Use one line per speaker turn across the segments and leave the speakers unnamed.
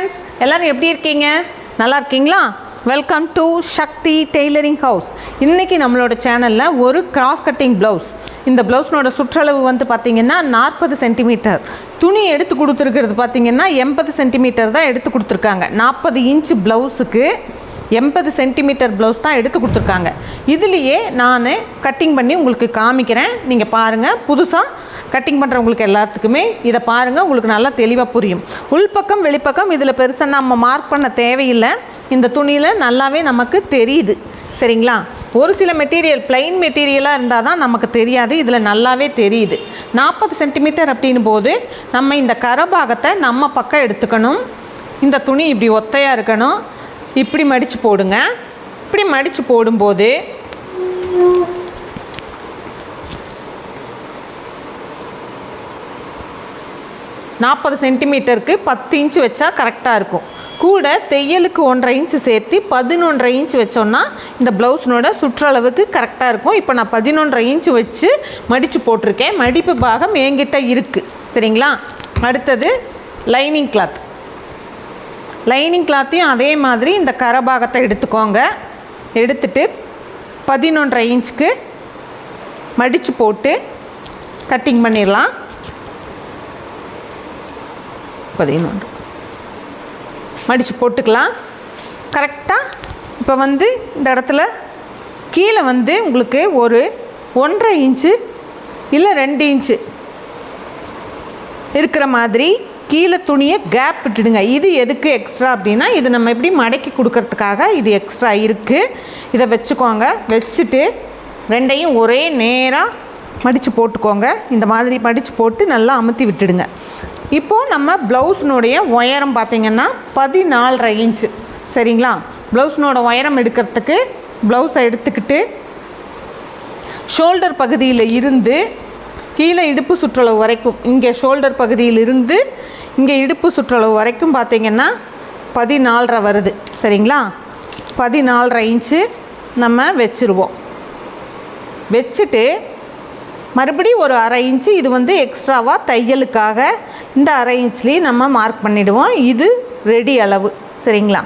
friends எல்லோரும் எப்படி இருக்கீங்க நல்லா இருக்கீங்களா welcome to Shakti tailoring house இன்றைக்கி நம்மளோட சேனலில் ஒரு கிராஸ் கட்டிங் ப்ளவுஸ் இந்த ப்ளவுஸ்னோட சுற்றளவு வந்து பார்த்திங்கன்னா நாற்பது சென்டிமீட்டர் துணி எடுத்து கொடுத்துருக்கிறது பார்த்திங்கன்னா எண்பது சென்டிமீட்டர் தான் எடுத்து கொடுத்துருக்காங்க நாற்பது இன்ச்சு ப்ளவுஸுக்கு எண்பது சென்டிமீட்டர் ப்ளவுஸ் தான் எடுத்து கொடுத்துருக்காங்க இதுலேயே நான் கட்டிங் பண்ணி உங்களுக்கு காமிக்கிறேன் நீங்கள் பாருங்கள் புதுசாக கட்டிங் பண்ணுறவங்களுக்கு எல்லாத்துக்குமே இதை பாருங்கள் உங்களுக்கு நல்லா தெளிவாக புரியும் உள்பக்கம் வெளிப்பக்கம் இதில் பெருசாக நம்ம மார்க் பண்ண தேவையில்லை இந்த துணியில் நல்லாவே நமக்கு தெரியுது சரிங்களா ஒரு சில மெட்டீரியல் பிளைன் மெட்டீரியலாக இருந்தால் தான் நமக்கு தெரியாது இதில் நல்லாவே தெரியுது நாற்பது சென்டிமீட்டர் அப்படின் போது நம்ம இந்த கரபாகத்தை நம்ம பக்கம் எடுத்துக்கணும் இந்த துணி இப்படி ஒத்தையாக இருக்கணும் இப்படி மடித்து போடுங்க இப்படி மடித்து போடும்போது நாற்பது சென்டிமீட்டருக்கு பத்து இன்ச்சு வச்சா கரெக்டாக இருக்கும் கூட தையலுக்கு ஒன்றரை இன்ச்சு சேர்த்து பதினொன்றரை இன்ச்சு வச்சோன்னா இந்த ப்ளவுஸ்னோட சுற்றளவுக்கு கரெக்டாக இருக்கும் இப்போ நான் பதினொன்றரை இன்ச்சு வச்சு மடித்து போட்டிருக்கேன் மடிப்பு பாகம் என்கிட்ட இருக்குது சரிங்களா அடுத்தது லைனிங் கிளாத் லைனிங் கிளாத்தையும் அதே மாதிரி இந்த கரபாகத்தை எடுத்துக்கோங்க எடுத்துட்டு பதினொன்றரை இன்ச்சுக்கு மடித்து போட்டு கட்டிங் பண்ணிடலாம் பதினொன்று மடித்து போட்டுக்கலாம் கரெக்டாக இப்போ வந்து இந்த இடத்துல கீழே வந்து உங்களுக்கு ஒரு ஒன்றரை இன்ச்சு இல்லை ரெண்டு இன்ச்சு இருக்கிற மாதிரி கீழே துணியை கேப் விட்டுடுங்க இது எதுக்கு எக்ஸ்ட்ரா அப்படின்னா இது நம்ம எப்படி மடக்கி கொடுக்கறதுக்காக இது எக்ஸ்ட்ரா இருக்குது இதை வச்சுக்கோங்க வச்சுட்டு ரெண்டையும் ஒரே நேராக மடித்து போட்டுக்கோங்க இந்த மாதிரி மடித்து போட்டு நல்லா அமுத்தி விட்டுடுங்க இப்போது நம்ம ப்ளவுஸினுடைய உயரம் பார்த்திங்கன்னா பதினாலரை இன்ச்சு சரிங்களா ப்ளவுஸினோட உயரம் எடுக்கிறதுக்கு ப்ளவுஸை எடுத்துக்கிட்டு ஷோல்டர் பகுதியில் இருந்து கீழே இடுப்பு சுற்றளவு வரைக்கும் இங்கே ஷோல்டர் பகுதியிலிருந்து இங்கே இடுப்பு சுற்றளவு வரைக்கும் பார்த்திங்கன்னா பதினாலரை வருது சரிங்களா பதினாலரை இன்ச்சு நம்ம வச்சுருவோம் வச்சுட்டு மறுபடியும் ஒரு அரை இன்ச்சு இது வந்து எக்ஸ்ட்ராவாக தையலுக்காக இந்த அரை இன்ச்லேயும் நம்ம மார்க் பண்ணிவிடுவோம் இது ரெடி அளவு சரிங்களா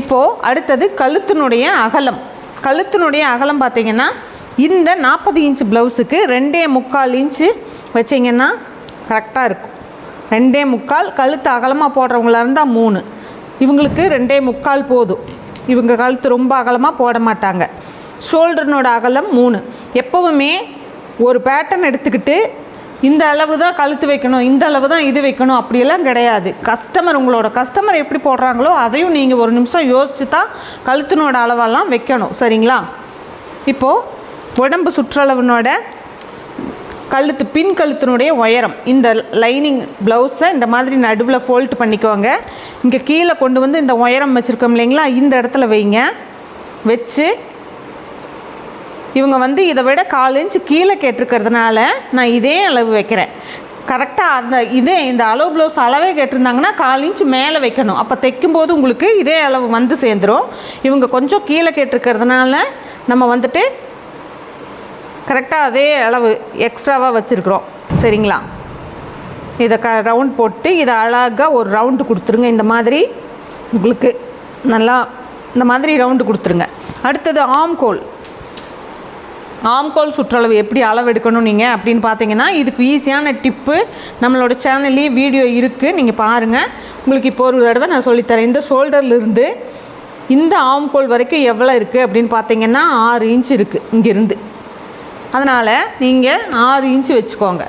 இப்போது அடுத்தது கழுத்தினுடைய அகலம் கழுத்தினுடைய அகலம் பார்த்திங்கன்னா இந்த நாற்பது இன்ச்சு ப்ளவுஸுக்கு ரெண்டே முக்கால் இன்ச்சு வச்சிங்கன்னா கரெக்டாக இருக்கும் ரெண்டே முக்கால் கழுத்து அகலமாக போடுறவங்களா இருந்தால் மூணு இவங்களுக்கு ரெண்டே முக்கால் போதும் இவங்க கழுத்து ரொம்ப அகலமாக போட மாட்டாங்க ஷோல்டர்னோட அகலம் மூணு எப்போவுமே ஒரு பேட்டர்ன் எடுத்துக்கிட்டு இந்த அளவு தான் கழுத்து வைக்கணும் இந்த அளவு தான் இது வைக்கணும் அப்படியெல்லாம் கிடையாது கஸ்டமர் உங்களோட கஸ்டமர் எப்படி போடுறாங்களோ அதையும் நீங்கள் ஒரு நிமிஷம் யோசித்து தான் கழுத்தினோட அளவெல்லாம் வைக்கணும் சரிங்களா இப்போது உடம்பு சுற்றளவுனோட கழுத்து பின் கழுத்தினுடைய உயரம் இந்த லைனிங் ப்ளவுஸை இந்த மாதிரி நடுவில் ஃபோல்ட் பண்ணிக்கோங்க இங்கே கீழே கொண்டு வந்து இந்த உயரம் வச்சுருக்கோம் இல்லைங்களா இந்த இடத்துல வைங்க வச்சு இவங்க வந்து இதை விட கால் இன்ச்சு கீழே கேட்டிருக்கிறதுனால நான் இதே அளவு வைக்கிறேன் கரெக்டாக அந்த இதே இந்த அளவு ப்ளவுஸ் அளவே கேட்டிருந்தாங்கன்னா கால் இன்ச் மேலே வைக்கணும் அப்போ தைக்கும்போது உங்களுக்கு இதே அளவு வந்து சேர்ந்துடும் இவங்க கொஞ்சம் கீழே கேட்டிருக்கிறதுனால நம்ம வந்துட்டு கரெக்டாக அதே அளவு எக்ஸ்ட்ராவாக வச்சுருக்குறோம் சரிங்களா இதை க ரவுண்ட் போட்டு இதை அழகாக ஒரு ரவுண்டு கொடுத்துருங்க இந்த மாதிரி உங்களுக்கு நல்லா இந்த மாதிரி ரவுண்டு கொடுத்துருங்க அடுத்தது ஆம்கோல் ஆம்கோல் சுற்றளவு எப்படி அளவெடுக்கணும் நீங்கள் அப்படின்னு பார்த்தீங்கன்னா இதுக்கு ஈஸியான டிப்பு நம்மளோட சேனல்லேயே வீடியோ இருக்குது நீங்கள் பாருங்கள் உங்களுக்கு இப்போ ஒரு தடவை நான் சொல்லித்தரேன் இந்த ஷோல்டர்லேருந்து இந்த ஆம்கோல் வரைக்கும் எவ்வளோ இருக்குது அப்படின்னு பார்த்தீங்கன்னா ஆறு இன்ச் இருக்குது இங்கேருந்து அதனால் நீங்கள் ஆறு இன்ச்சு வச்சுக்கோங்க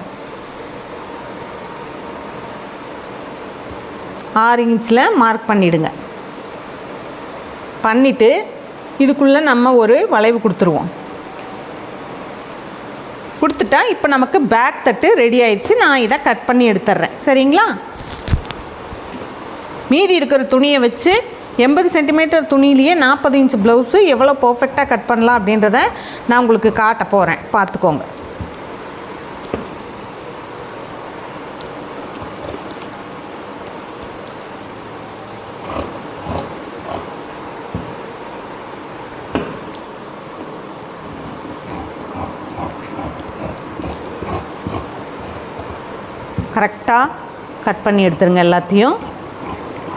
ஆறு இன்ச்சில் மார்க் பண்ணிவிடுங்க பண்ணிவிட்டு இதுக்குள்ளே நம்ம ஒரு வளைவு கொடுத்துருவோம் கொடுத்துட்டா இப்போ நமக்கு பேக் தட்டு ரெடி ஆயிடுச்சு நான் இதை கட் பண்ணி எடுத்துட்றேன் சரிங்களா மீதி இருக்கிற துணியை வச்சு எண்பது சென்டிமீட்டர் துணியிலேயே நாற்பது இன்ச் ப்ளவுஸு எவ்வளோ பர்ஃபெக்டாக கட் பண்ணலாம் அப்படின்றத நான் உங்களுக்கு காட்ட போகிறேன் பார்த்துக்கோங்க கரெக்டாக கட் பண்ணி எடுத்துருங்க எல்லாத்தையும்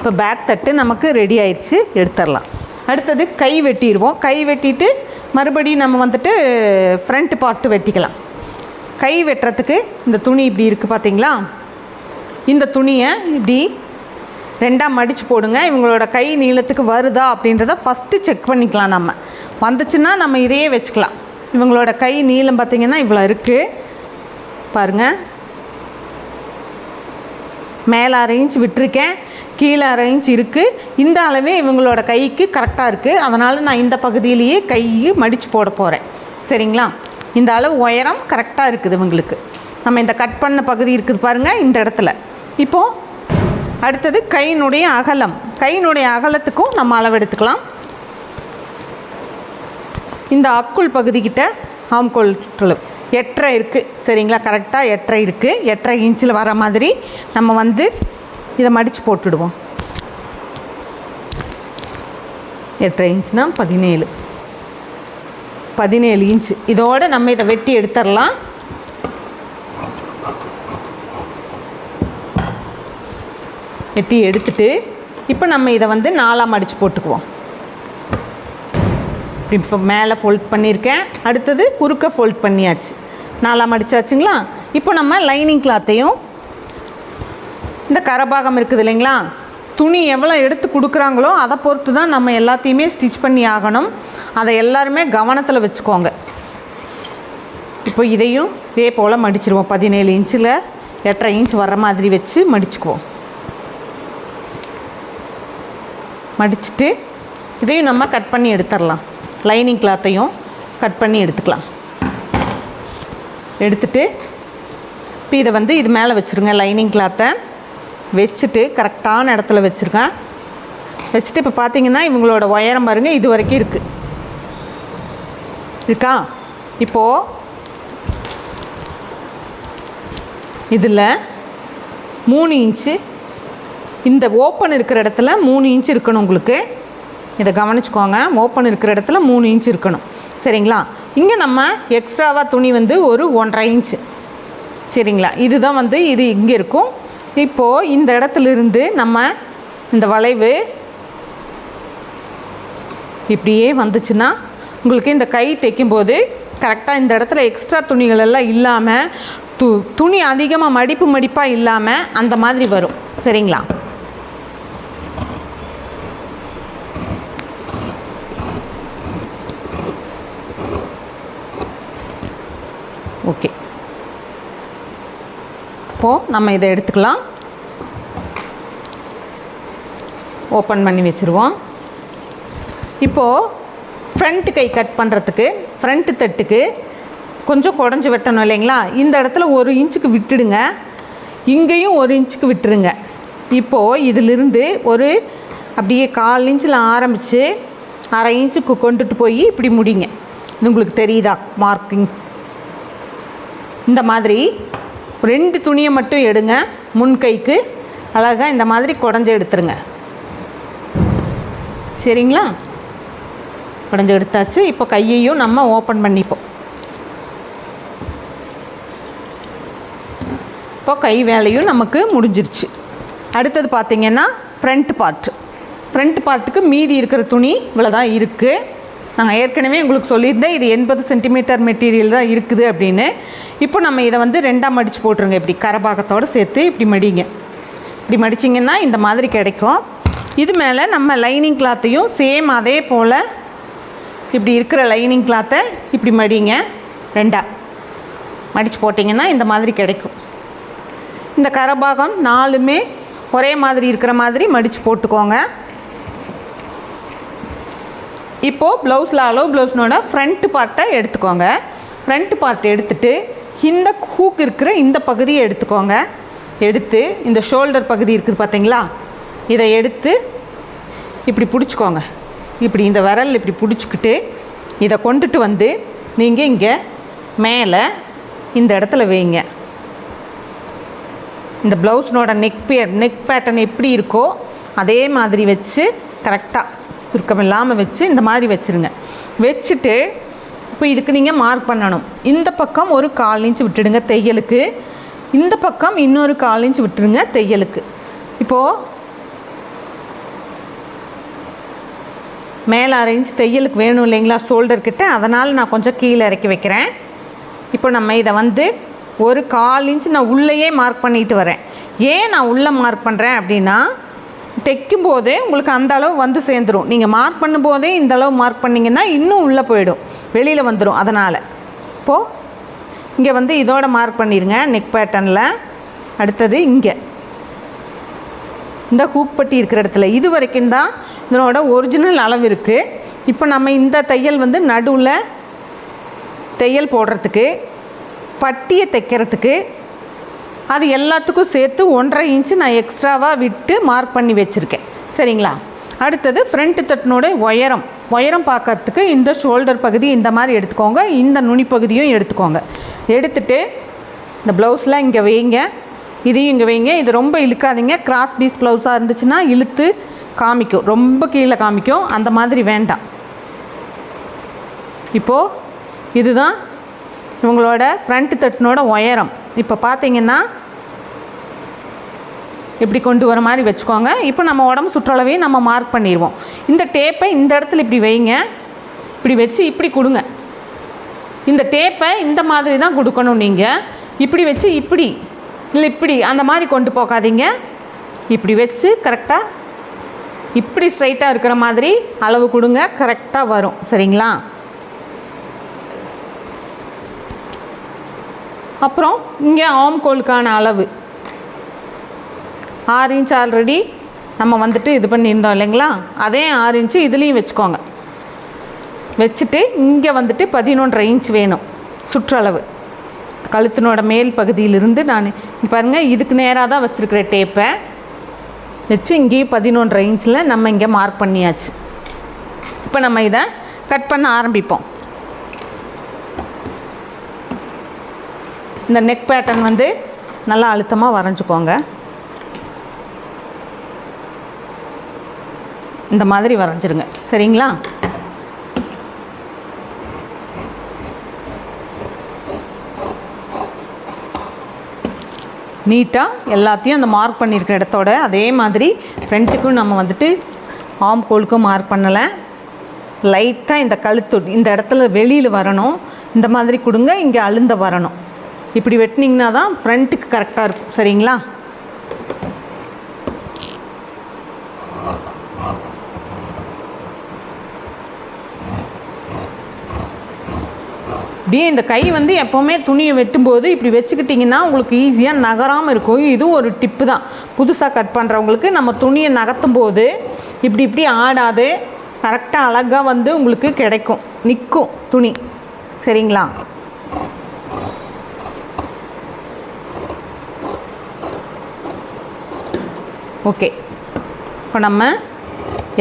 இப்போ பேக் தட்டு நமக்கு ரெடி ஆயிடுச்சு எடுத்துடலாம் அடுத்தது கை வெட்டிடுவோம் கை வெட்டிட்டு மறுபடியும் நம்ம வந்துட்டு ஃப்ரண்ட் பார்ட்டு வெட்டிக்கலாம் கை வெட்டுறதுக்கு இந்த துணி இப்படி இருக்குது பார்த்தீங்களா இந்த துணியை இப்படி ரெண்டாக மடித்து போடுங்க இவங்களோட கை நீளத்துக்கு வருதா அப்படின்றத ஃபஸ்ட்டு செக் பண்ணிக்கலாம் நம்ம வந்துச்சுன்னா நம்ம இதையே வச்சுக்கலாம் இவங்களோட கை நீளம் பார்த்திங்கன்னா இவ்வளோ இருக்குது பாருங்கள் மேலே அரேஞ்ச் விட்டுருக்கேன் கீழே அரேஞ்ச் இருக்குது இந்த அளவே இவங்களோட கைக்கு கரெக்டாக இருக்குது அதனால் நான் இந்த பகுதியிலேயே கை மடித்து போட போகிறேன் சரிங்களா இந்த அளவு உயரம் கரெக்டாக இருக்குது இவங்களுக்கு நம்ம இந்த கட் பண்ண பகுதி இருக்குது பாருங்கள் இந்த இடத்துல இப்போது அடுத்தது கையினுடைய அகலம் கையினுடைய அகலத்துக்கும் நம்ம அளவெடுத்துக்கலாம் இந்த அக்குள் பகுதிக்கிட்ட ஆம்கோல் சுற்றளவு எட்டரை இருக்குது சரிங்களா கரெக்டாக எட்டரை இருக்குது எட்டரை இன்ச்சில் வர மாதிரி நம்ம வந்து இதை மடித்து போட்டுடுவோம் எட்டரை இன்ச்னால் பதினேழு பதினேழு இன்ச்சு இதோடு நம்ம இதை வெட்டி எடுத்துடலாம் வெட்டி எடுத்துட்டு இப்போ நம்ம இதை வந்து நாலாம் அடித்து போட்டுக்குவோம் இப்போ மேலே ஃபோல்ட் பண்ணியிருக்கேன் அடுத்தது குறுக்க ஃபோல்ட் பண்ணியாச்சு நாலாம் அடித்தாச்சுங்களா இப்போ நம்ம லைனிங் கிளாத்தையும் இந்த கரபாகம் இருக்குது இல்லைங்களா துணி எவ்வளோ எடுத்து கொடுக்குறாங்களோ அதை பொறுத்து தான் நம்ம எல்லாத்தையுமே ஸ்டிச் பண்ணி ஆகணும் அதை எல்லாருமே கவனத்தில் வச்சுக்கோங்க இப்போ இதையும் இதே போல் மடிச்சிருவோம் பதினேழு இன்ச்சில் எட்டரை இன்ச் வர்ற மாதிரி வச்சு மடிச்சுக்குவோம் மடிச்சுட்டு இதையும் நம்ம கட் பண்ணி எடுத்துடலாம் லைனிங் கிளாத்தையும் கட் பண்ணி எடுத்துக்கலாம் எடுத்துட்டு இப்போ இதை வந்து இது மேலே வச்சுருங்க லைனிங் கிளாத்தை வச்சுட்டு கரெக்டான இடத்துல வச்சுருக்கேன் வச்சுட்டு இப்போ பார்த்தீங்கன்னா இவங்களோட உயரம் பாருங்கள் இது வரைக்கும் இருக்குது இருக்கா இப்போது இதில் மூணு இன்ச்சு இந்த ஓப்பன் இருக்கிற இடத்துல மூணு இன்ச்சு இருக்கணும் உங்களுக்கு இதை கவனிச்சுக்கோங்க ஓப்பன் இருக்கிற இடத்துல மூணு இன்ச்சு இருக்கணும் சரிங்களா இங்கே நம்ம எக்ஸ்ட்ராவாக துணி வந்து ஒரு ஒன்றரை இன்ச்சு சரிங்களா இதுதான் வந்து இது இங்கே இருக்கும் இப்போது இந்த இடத்துலேருந்து நம்ம இந்த வளைவு இப்படியே வந்துச்சுன்னா உங்களுக்கு இந்த கை தைக்கும்போது கரெக்டாக இந்த இடத்துல எக்ஸ்ட்ரா துணிகள் எல்லாம் இல்லாமல் து துணி அதிகமாக மடிப்பு மடிப்பாக இல்லாமல் அந்த மாதிரி வரும் சரிங்களா ஓகே இப்போது நம்ம இதை எடுத்துக்கலாம் ஓப்பன் பண்ணி வச்சுருவோம் இப்போது ஃப்ரண்ட் கை கட் பண்ணுறதுக்கு ஃப்ரண்ட்டு தட்டுக்கு கொஞ்சம் குடஞ்சி வெட்டணும் இல்லைங்களா இந்த இடத்துல ஒரு இன்ச்சுக்கு விட்டுடுங்க இங்கேயும் ஒரு இன்ச்சுக்கு விட்டுருங்க இப்போது இதிலிருந்து ஒரு அப்படியே கால் இன்ச்சில் ஆரம்பித்து அரை இன்ச்சுக்கு கொண்டுட்டு போய் இப்படி முடிங்க இது உங்களுக்கு தெரியுதா மார்க்கிங் இந்த மாதிரி ரெண்டு துணியை மட்டும் எடுங்க முன்கைக்கு அழகாக இந்த மாதிரி குடஞ்சி எடுத்துருங்க சரிங்களா குடஞ்சி எடுத்தாச்சு இப்போ கையையும் நம்ம ஓப்பன் பண்ணிப்போம் இப்போ கை வேலையும் நமக்கு முடிஞ்சிருச்சு அடுத்தது பார்த்திங்கன்னா ஃப்ரண்ட் பார்ட் ஃப்ரண்ட் பார்ட்டுக்கு மீதி இருக்கிற துணி இவ்வளோ தான் இருக்குது நாங்கள் ஏற்கனவே உங்களுக்கு சொல்லியிருந்தேன் இது எண்பது சென்டிமீட்டர் மெட்டீரியல் தான் இருக்குது அப்படின்னு இப்போ நம்ம இதை வந்து ரெண்டாக மடித்து போட்டுருங்க இப்படி கரபாகத்தோடு சேர்த்து இப்படி மடிங்க இப்படி மடிச்சிங்கன்னா இந்த மாதிரி கிடைக்கும் இது மேலே நம்ம லைனிங் கிளாத்தையும் சேம் அதே போல் இப்படி இருக்கிற லைனிங் கிளாத்தை இப்படி மடிங்க ரெண்டாக மடித்து போட்டிங்கன்னா இந்த மாதிரி கிடைக்கும் இந்த கரபாகம் நாலுமே ஒரே மாதிரி இருக்கிற மாதிரி மடித்து போட்டுக்கோங்க இப்போது ப்ளவுஸில் அலோ ப்ளவுஸ்னோட ஃப்ரண்ட் பார்ட்டை எடுத்துக்கோங்க ஃப்ரண்ட் பார்ட் எடுத்துட்டு இந்த ஹூக் இருக்கிற இந்த பகுதியை எடுத்துக்கோங்க எடுத்து இந்த ஷோல்டர் பகுதி இருக்குது பார்த்தீங்களா இதை எடுத்து இப்படி பிடிச்சிக்கோங்க இப்படி இந்த விரல் இப்படி பிடிச்சிக்கிட்டு இதை கொண்டுட்டு வந்து நீங்கள் இங்கே மேலே இந்த இடத்துல வைங்க இந்த ப்ளவுஸ்னோட நெக் பே நெக் பேட்டர்ன் எப்படி இருக்கோ அதே மாதிரி வச்சு கரெக்டாக சுருக்கம் இல்லாமல் வச்சு இந்த மாதிரி வச்சுருங்க வச்சுட்டு இப்போ இதுக்கு நீங்கள் மார்க் பண்ணணும் இந்த பக்கம் ஒரு கால் இன்ச்சு விட்டுடுங்க தையலுக்கு இந்த பக்கம் இன்னொரு கால் இன்ச்சு விட்டுருங்க தையலுக்கு இப்போது மேலே அரை இன்ச்சு தையலுக்கு வேணும் இல்லைங்களா ஷோல்டர்கிட்ட அதனால் நான் கொஞ்சம் கீழே இறக்கி வைக்கிறேன் இப்போ நம்ம இதை வந்து ஒரு கால் இன்ச்சு நான் உள்ளேயே மார்க் பண்ணிட்டு வரேன் ஏன் நான் உள்ளே மார்க் பண்ணுறேன் அப்படின்னா தைக்கும் போதே உங்களுக்கு அந்த அளவு வந்து சேர்ந்துடும் நீங்கள் மார்க் பண்ணும்போதே இந்த அளவு மார்க் பண்ணிங்கன்னா இன்னும் உள்ளே போயிடும் வெளியில் வந்துடும் அதனால் இப்போது இங்கே வந்து இதோட மார்க் பண்ணிடுங்க நெக் பேட்டனில் அடுத்தது இங்கே இந்த ஹூக் பட்டி இருக்கிற இடத்துல இது வரைக்கும் தான் இதனோட ஒரிஜினல் அளவு இருக்குது இப்போ நம்ம இந்த தையல் வந்து நடுவில் தையல் போடுறதுக்கு பட்டியை தைக்கிறதுக்கு அது எல்லாத்துக்கும் சேர்த்து ஒன்றரை இன்ச்சு நான் எக்ஸ்ட்ராவாக விட்டு மார்க் பண்ணி வச்சுருக்கேன் சரிங்களா அடுத்தது ஃப்ரண்ட்டு தட்டினுடைய உயரம் உயரம் பார்க்கறதுக்கு இந்த ஷோல்டர் பகுதி இந்த மாதிரி எடுத்துக்கோங்க இந்த நுனி பகுதியும் எடுத்துக்கோங்க எடுத்துட்டு இந்த ப்ளவுஸ்லாம் இங்கே வைங்க இதையும் இங்கே வைங்க இது ரொம்ப இழுக்காதீங்க கிராஸ் பீஸ் ப்ளவுஸாக இருந்துச்சுன்னா இழுத்து காமிக்கும் ரொம்ப கீழே காமிக்கும் அந்த மாதிரி வேண்டாம் இப்போது இதுதான் இவங்களோட ஃப்ரண்ட் தட்டினோட உயரம் இப்போ பார்த்தீங்கன்னா இப்படி கொண்டு வர மாதிரி வச்சுக்கோங்க இப்போ நம்ம உடம்பு சுற்றளவையும் நம்ம மார்க் பண்ணிடுவோம் இந்த டேப்பை இந்த இடத்துல இப்படி வைங்க இப்படி வச்சு இப்படி கொடுங்க இந்த டேப்பை இந்த மாதிரி தான் கொடுக்கணும் நீங்கள் இப்படி வச்சு இப்படி இல்லை இப்படி அந்த மாதிரி கொண்டு போகாதீங்க இப்படி வச்சு கரெக்டாக இப்படி ஸ்ட்ரைட்டாக இருக்கிற மாதிரி அளவு கொடுங்க கரெக்டாக வரும் சரிங்களா அப்புறம் இங்கே ஆம்கோலுக்கான அளவு ஆறு இன்ச் ஆல்ரெடி நம்ம வந்துட்டு இது பண்ணியிருந்தோம் இல்லைங்களா அதே ஆறு இன்ச்சு இதுலேயும் வச்சுக்கோங்க வச்சுட்டு இங்கே வந்துட்டு பதினொன்றரை இன்ச் வேணும் சுற்றளவு கழுத்தினோட மேல் பகுதியிலிருந்து நான் பாருங்கள் இதுக்கு நேராக தான் வச்சுருக்கிற டேப்பை வச்சு இங்கேயும் பதினொன்றரை இன்ச்சில் நம்ம இங்கே மார்க் பண்ணியாச்சு இப்போ நம்ம இதை கட் பண்ண ஆரம்பிப்போம் இந்த நெக் பேட்டர்ன் வந்து நல்லா அழுத்தமாக வரைஞ்சிக்கோங்க இந்த மாதிரி வரைஞ்சிருங்க சரிங்களா நீட்டாக எல்லாத்தையும் அந்த மார்க் பண்ணியிருக்க இடத்தோட அதே மாதிரி ஃப்ரெண்ட்ஸுக்கும் நம்ம வந்துட்டு ஆம் கோலுக்கும் மார்க் பண்ணலை லைட்டாக இந்த கழுத்து இந்த இடத்துல வெளியில் வரணும் இந்த மாதிரி கொடுங்க இங்கே அழுந்த வரணும் இப்படி வெட்டினீங்கன்னா தான் ஃப்ரண்ட்டுக்கு கரெக்டாக இருக்கும் சரிங்களா அப்படியே இந்த கை வந்து எப்போவுமே துணியை வெட்டும்போது இப்படி வச்சுக்கிட்டிங்கன்னா உங்களுக்கு ஈஸியாக நகராமல் இருக்கும் இது ஒரு டிப்பு தான் புதுசாக கட் பண்ணுறவங்களுக்கு நம்ம துணியை நகர்த்தும் போது இப்படி இப்படி ஆடாது கரெக்டாக அழகாக வந்து உங்களுக்கு கிடைக்கும் நிற்கும் துணி சரிங்களா ஓகே இப்போ நம்ம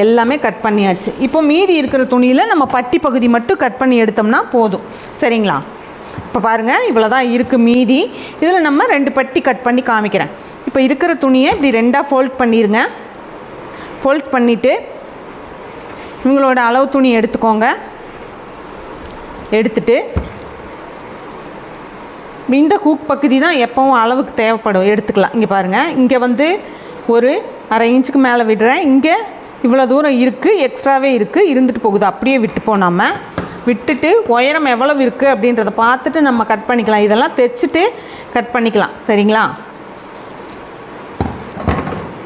எல்லாமே கட் பண்ணியாச்சு இப்போ மீதி இருக்கிற துணியில் நம்ம பட்டி பகுதி மட்டும் கட் பண்ணி எடுத்தோம்னா போதும் சரிங்களா இப்போ பாருங்கள் இவ்வளோ தான் இருக்குது மீதி இதில் நம்ம ரெண்டு பட்டி கட் பண்ணி காமிக்கிறேன் இப்போ இருக்கிற துணியை இப்படி ரெண்டாக ஃபோல்ட் பண்ணிடுங்க ஃபோல்ட் பண்ணிவிட்டு இவங்களோட அளவு துணி எடுத்துக்கோங்க எடுத்துட்டு இந்த ஹூக் பகுதி தான் எப்போவும் அளவுக்கு தேவைப்படும் எடுத்துக்கலாம் இங்கே பாருங்கள் இங்கே வந்து ஒரு அரை இன்ச்சுக்கு மேலே விடுறேன் இங்கே இவ்வளோ தூரம் இருக்குது எக்ஸ்ட்ராவே இருக்குது இருந்துட்டு போகுது அப்படியே விட்டு நம்ம விட்டுட்டு உயரம் எவ்வளவு இருக்குது அப்படின்றத பார்த்துட்டு நம்ம கட் பண்ணிக்கலாம் இதெல்லாம் தைச்சிட்டு கட் பண்ணிக்கலாம் சரிங்களா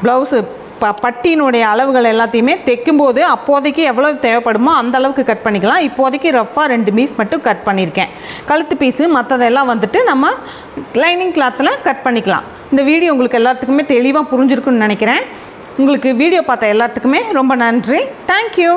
ப்ளவுஸு ப பட்டியினுடைய அளவுகள் எல்லாத்தையுமே தைக்கும்போது அப்போதைக்கு எவ்வளோ தேவைப்படுமோ அந்த அளவுக்கு கட் பண்ணிக்கலாம் இப்போதைக்கு ரஃப்பாக ரெண்டு பீஸ் மட்டும் கட் பண்ணியிருக்கேன் கழுத்து பீஸு மற்றதெல்லாம் வந்துட்டு நம்ம லைனிங் கிளாத்தில் கட் பண்ணிக்கலாம் இந்த வீடியோ உங்களுக்கு எல்லாத்துக்குமே தெளிவாக புரிஞ்சிருக்குன்னு நினைக்கிறேன் உங்களுக்கு வீடியோ பார்த்த எல்லாத்துக்குமே ரொம்ப நன்றி தேங்க்யூ